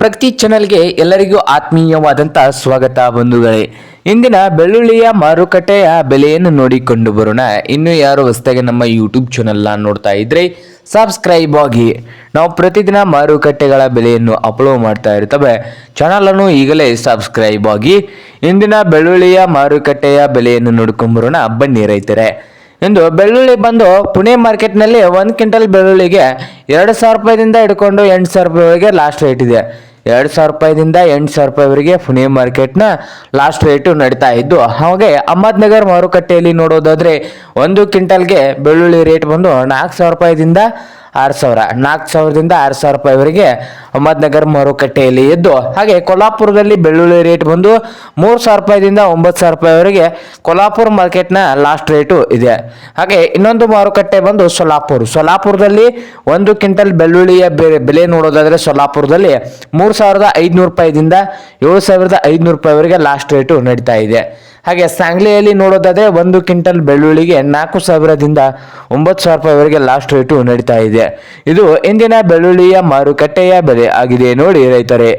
ಪ್ರತಿ ಚಾನೆಲ್ಗೆ ಎಲ್ಲರಿಗೂ ಆತ್ಮೀಯವಾದಂತಹ ಸ್ವಾಗತ ಬಂಧುಗಳೇ. ಇಂದಿನ ಬೆಳ್ಳುಳ್ಳಿಯ ಮಾರುಕಟ್ಟೆಯ ಬೆಲೆಯನ್ನು ನೋಡಿಕೊಂಡು ಬರೋಣ. ಇನ್ನು ಯಾರು ಹೊಸದಾಗಿ ನಮ್ಮ ಯೂಟ್ಯೂಬ್ ಚಾನೆಲ್ನ ನೋಡ್ತಾ ಇದ್ರೆ ಸಬ್ಸ್ಕ್ರೈಬ್ ಆಗಿ. ನಾವು ಪ್ರತಿದಿನ ಮಾರುಕಟ್ಟೆಗಳ ಬೆಲೆಯನ್ನು ಅಪ್ಲೋಡ್ ಮಾಡ್ತಾ ಇರ್ತವೆ. ಚಾನಲನ್ನು ಈಗಲೇ ಸಬ್ಸ್ಕ್ರೈಬ್ ಆಗಿ. ಇಂದಿನ ಬೆಳ್ಳುಳ್ಳಿಯ ಮಾರುಕಟ್ಟೆಯ ಬೆಲೆಯನ್ನು ನೋಡ್ಕೊಂಡು ಬರೋಣ. ಬನ್ನಿ ರೈತರೆ. ಇಂದು ಬೆಳ್ಳುಳ್ಳಿ ಬಂದು ಪುಣೆ ಮಾರ್ಕೆಟ್ನಲ್ಲಿ ಒಂದು ಕ್ವಿಂಟಲ್ ಬೆಳ್ಳುಳ್ಳಿಗೆ ಎರಡು ಸಾವಿರ ರೂಪಾಯಿದಿಂದ ಹಿಡ್ಕೊಂಡು ಎಂಟು ಸಾವಿರ ರೂಪಾಯಿವರೆಗೆ ಲಾಸ್ಟ್ ರೇಟ್ ಇದೆ. ಎರಡು ಸಾವಿರ ರೂಪಾಯಿದಿಂದ ಎಂಟು ಸಾವಿರ ರೂಪಾಯಿವರೆಗೆ ಪುಣೆ ಮಾರ್ಕೆಟ್ನ ಲಾಸ್ಟ್ ರೇಟು ನಡೀತಾ ಇದ್ದು, ಹಾಗೆ ಅಹಮದ್ನಗರ್ ಮಾರುಕಟ್ಟೆಯಲ್ಲಿ ನೋಡೋದಾದರೆ ಒಂದು ಕ್ವಿಂಟಲ್ಗೆ ಬೆಳ್ಳುಳ್ಳಿ ರೇಟ್ ಬಂದು ನಾಲ್ಕು ಸಾವಿರ ರೂಪಾಯಿದಿಂದ ಆರು ಸಾವಿರ. ನಾಲ್ಕು ಸಾವಿರದಿಂದ ಆರು ಸಾವಿರ ರೂಪಾಯಿವರೆಗೆ ಅಹಮದ್ನಗರ್ ಮಾರುಕಟ್ಟೆಯಲ್ಲಿ ಇದ್ದು, ಹಾಗೆ ಕೊಲ್ಹಾಪುರದಲ್ಲಿ ಬೆಳ್ಳುಳ್ಳಿ ರೇಟ್ ಬಂದು ಮೂರು ಸಾವಿರ ರೂಪಾಯಿದಿಂದ ಒಂಬತ್ತು ಸಾವಿರ ರೂಪಾಯಿವರೆಗೆ ಕೊಲ್ಹಾಪುರ ಮಾರ್ಕೆಟ್ನ ಲಾಸ್ಟ್ ರೇಟು ಇದೆ. ಹಾಗೆ ಇನ್ನೊಂದು ಮಾರುಕಟ್ಟೆ ಬಂದು ಸೊಲ್ಲಾಪುರ್. ಸೊಲ್ಲಾಪುರದಲ್ಲಿ ಒಂದು ಕ್ವಿಂಟಲ್ ಬೆಳ್ಳುಳ್ಳಿಯ ಬೆಲೆ ಬೆಲೆ ನೋಡೋದಾದ್ರೆ ಸೊಲಾಪುರದಲ್ಲಿ ಮೂರು ಸಾವಿರದ ಐದುನೂರು ರೂಪಾಯಿದಿಂದ ಏಳು ಸಾವಿರದ ಐದುನೂರು ರೂಪಾಯಿವರೆಗೆ ಲಾಸ್ಟ್ ರೇಟು ನಡೀತಾ ಇದೆ. ಹಾಗೆ ಸಾಂಗ್ಲಿಯಲ್ಲಿ ನೋಡೋದಾದರೆ ಒಂದು ಕ್ವಿಂಟಲ್ ಬೆಳ್ಳುಳ್ಳಿಗೆ ನಾಲ್ಕು ಸಾವಿರದಿಂದ ಒಂಬತ್ತು ಸಾವಿರ ರೂಪಾಯಿವರೆಗೆ ಲಾಸ್ಟ್ ರೇಟು ನಡೀತಾ ಇದೆ. ಇದು ಇಂದಿನ ಬೆಳ್ಳುಳ್ಳಿಯ ಮಾರುಕಟ್ಟೆಯ ಬೆಲೆ ಆಗಿದೆ ನೋಡಿ ರೈತರೇ.